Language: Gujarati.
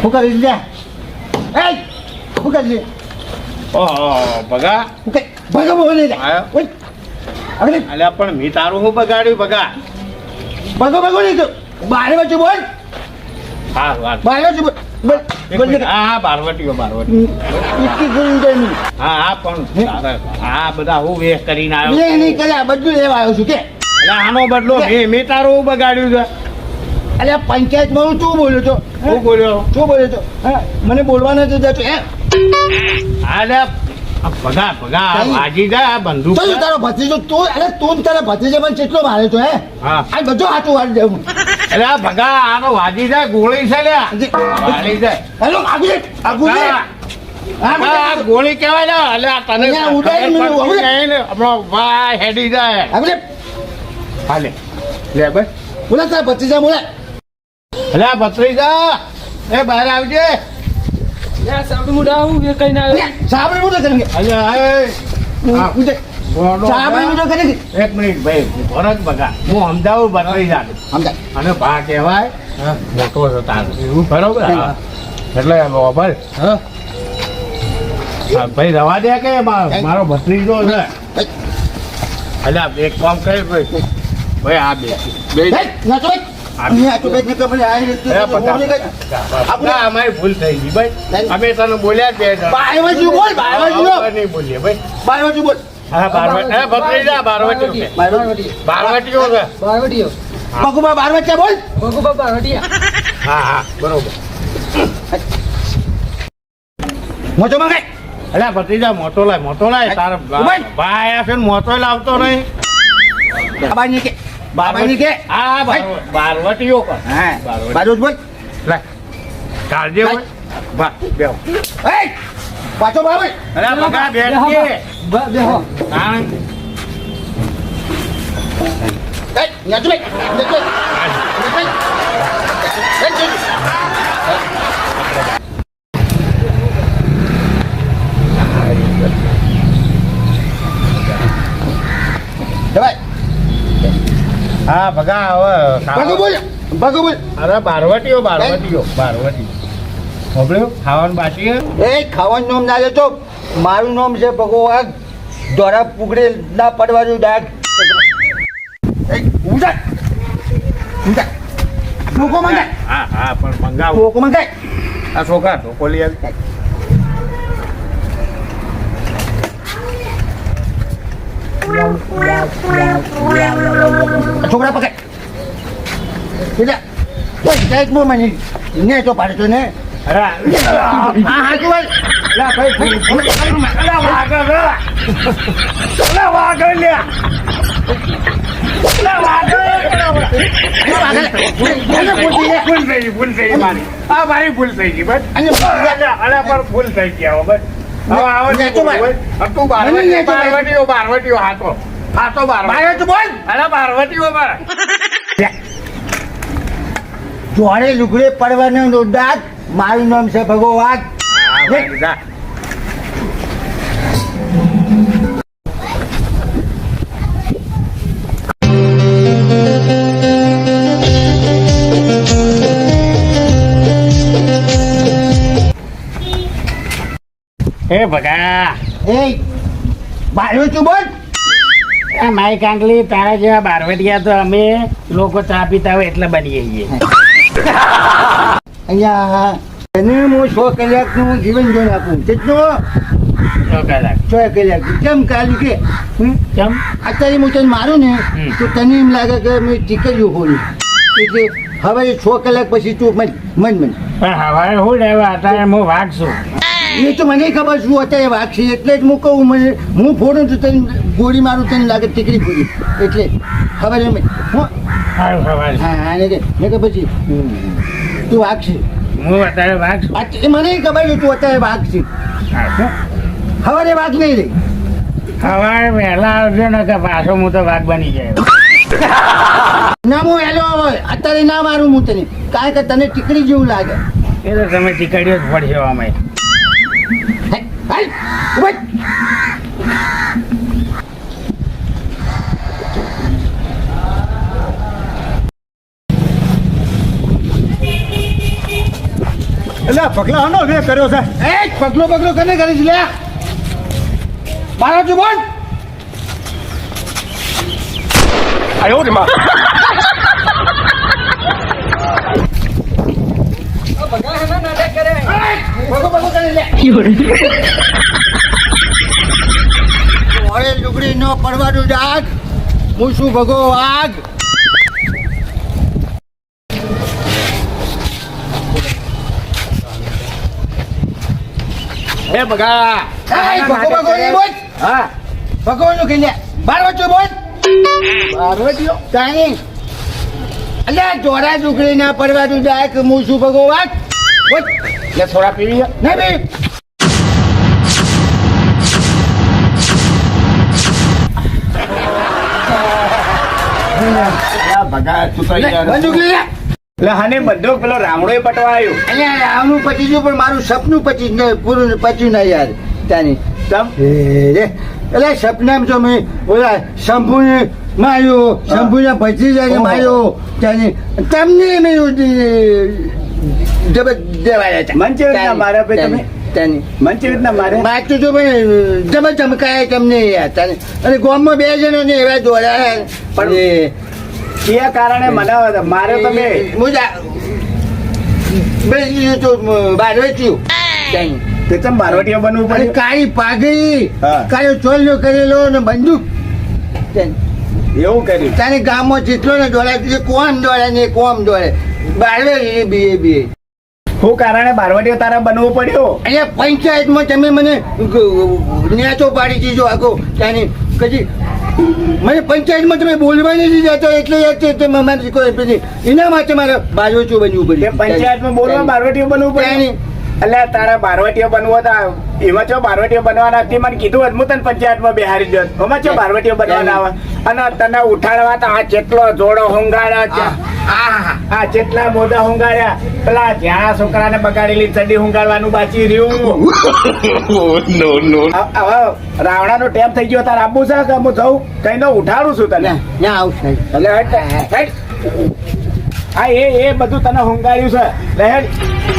શું કરી દે એ શું કરી દે ભગા શું કઈ ભગો બોલે અરે પણ મેં તારું હું બગાડ્યું ભગા ભગો ભગો નહીં તો બારે વચ્ચે બોલ હા વાત બારે વચ્ચે બોલ. હા હા બારવટીઓ બારવટી હા હા પણ હા બધા હું વેસ્ટ કરીને આવ્યો નહીં કર્યા બધું લેવા આવ્યો છું કે આનો બદલો મેં મેં તારું હું બગાડ્યું છે અલ્યા પંચાયતમાં હું શું બોલ્યો છો? શું બોલ્યો? શું બોલ્યો છો? હા? મને બોલવા નથી જતો હે અલ્યા ભગા ભગા આ? વાજી જાય બંધુ તો તારો ભત્રીજો તું અરે તું તારા ભત્રીજા મને કેટલો મારે છો હે? હા. આ બધો હાથું વાળી દેવું એટલે આ ભગા આનો વાજી જાય ગોળી છે લે વાળી જાય હેલો આગુ આગુ આ ગોળી કેવાય ને આ તને આપણો ભાઈ હેડી જાય. હાલે લે ભાઈ. બોલા તારા ભત્રીજા બોલા. આ ભત્રીજા એ બહાર આવજે. સાબરી મોટો કરી અલ્યા એ ઉજે ગોળો સાબરી કરી એક મિનિટ ભાઈ ભરત બગા. હું સમજાવું ભત્રીજા. અને ભા કહેવાય મોટો છે તારો. બરોબર? હા. એટલે બરાબર હા, ભાઈ રવા દે કે મારો ભત્રીજો છે? અલ્યા એક કામ કરે ભાઈ. ભાઈ આ બે બે આ અમારી ભૂલ થઈ ગઈ ભાઈ. અમે તને બોલ્યા જ બે નહીં બોલીએ ભાઈ. બોલ. હા બારવટી હે ભત્રીજા બારવટીઓ છે. બાર બાજુ બારવટીઓ છે પગુબા બાર હા. હા બરોબર. મોટો અલ્યા ભત્રીજા મોટો લાય મોટો લાય તારા ભાઈ છે ને મોટો લાવતો નહીં. બાબા કે બાબા ની કે હા બાર- બારવટીઓ પર હા. બાજુ બોલ. લે. કાળજે બોલ. બા બેહો. એ પાછો બાબા અરે બગા બેઠીએ કારણ એ ન્યા બેઠ ન્યા બેઠ. ન્યા બેઠ. એ, એ, એ. જવાય હા ભગા હવે ભગો બોલ ભગો બોલ. અરે બારવટીઓ બારવટીઓ બારવટી. ખબર્યો ખાવાનું બાકી? એ ખાવાનું નામ ના લેતો મારું નામ છે ભગવાન. દોરા પુગડે ના પડવાનું ડાક. ઉજા. ઉજા. લોકો મંગાય. હા હા પણ મંગાવું. લોકો મંગાય. આ છોકરા ઢોકો લઈ આવી. છોકરા પકડ એટલે કોઈ ટાઈટ મને ને તો પાડતો ને ભૂલ થઈ ગઈ બસ ભૂલ થઈ ગયા બસ જોડે લુગડે પડવાનો દાદ મારું નામ છે ભગવાન. એ ભગા. એ બારે તું બોલ. આ માઈ કાંકલી તારા જેવા બારવટિયા તો અમે લોકો ચા પીતા હોય એટલે બનીએ છીએ. અહીંયા તને હું સો કલાકનું જીવન જોઈ આપું. કેટલું? શું કલાક. સો કલાક. કેમ કાલી કે? કેમ? અત્યારે હું તને મારું ને તો તને એમ લાગે કે મેં ટીકર્યું હોળી એટલે હવે છ કલાક પછી તું મન મન મન. પણ હવે હું લેવા? અત્યારે હું વાઘ છું. એ તો મને ખબર શું અત્યારે વાઘ છે એટલે જ હું કહું મને હું ફોડું છું તને ગોળી મારું તને લાગે ટીકડી ફોડી એટલે ખબર એમ હું? હા હા એને કે મેં કે પછી તું વાઘ છે. હું અત્યારે વાઘ છું. મને ખબર છે તું અત્યારે વાઘ છે. હવે વાઘ નહીં રહી સવારે વહેલા આવજો ને કે પાછો હું તો વાઘ બની જાય. ના હું વહેલો આવો અત્યારે ના મારું હું તને. કારણ કે તને ટીકડી જેવું લાગે. એ તો તમે ટીકડીઓ જ પડશે અમે. એટલે પગલા હાનો વે કર્યો છે? એ પગલો પગલો કને કરી છે લે મારા છું બોલ પગો પગો કરી લે ઓરે લુગડી નો પડવાનું ડાગ હું શું ભગો આગ એ બગા હા. ભગો નું કહી લે બાર વચ્ચે બોલ. અલ્યા જોડા લુગડી ના પડવાનું ડાગ હું શું ભગો લે થોડા પીવી? નહીં એટલે હાને બંદૂક પેલો રામડોય પટવા આવ્યો અલ્યા આવનું પતી ગયું પણ મારું સપનું પચી જ પૂરું પચ્યું ના યાર ત્યાંની તમ એટલે સપનામાં જો મેં ઓલા શંભુને માર્યો શંભુને ભત્રીજાને જાય માર્યો ત્યાંની તમને મેં જબ દેવાયા હતા મન કેવી રીતના માર્યા ભાઈ તમે? મન રીતના મારે? મારતું તો ભાઈ જબ ચમકાયા તમને યાર અને ગોમમાં બે જણો ને એવા દોડાયા પણ- એ એ કારણે મને માર્યો તમે મુજા. બેસી તો બારવે થયું ત્યાંની તે ચમ બનવું પડે કાળી પાઘડી હા. કાળો ચોલ્યો કરેલો ને બંદૂક. એવું કર્યું. તારે ગામમાં જેટલો ને દોડાય કોમ દોડે ને કોમ દોડે બારવે એ બીએ બીએ શું કારણે બારવટીઓ તારા બનવું પડ્યો. અહીંયા પંચાયતમાં તમે મને ન્યાચો પાડી દીધો. આખો ત્યાંની કદી મને પંચાયતમાં તમે બોલવા નથી જતો એટલે યાદ મારે કોઈ એના માટે મારે બાજુ બનવું પડ્યું. પંચાયતમાં બોલવા બારવટીઓ બનવું પડ્યું. ત્યાંની. એટલે તારા બારવટીઓ બનવો હતા એમાં ચો બારવટીઓ બનવાના હતી? મને કીધું હતું હું તને પંચાયતમાં બેહારી દો એમાં ચો બારવટીઓ બનવાના આવે અને તને ઉઠાડવા તો આ જેટલો જોડો હુંગાડ્યા આ જેટલા મોઢા હુંગાડ્યા પેલા જ્યાં છોકરાને બગાડેલી ચડી હુંગાડવાનું બાચી રહ્યું. હવે રાવણાનો ટેમ થઈ ગયો તારે આબુ છે કે હું જઉં? કઈ નો ઉઠાડું છું તને. એટલે. હા એ એ બધું તને હુંગાડ્યું છે.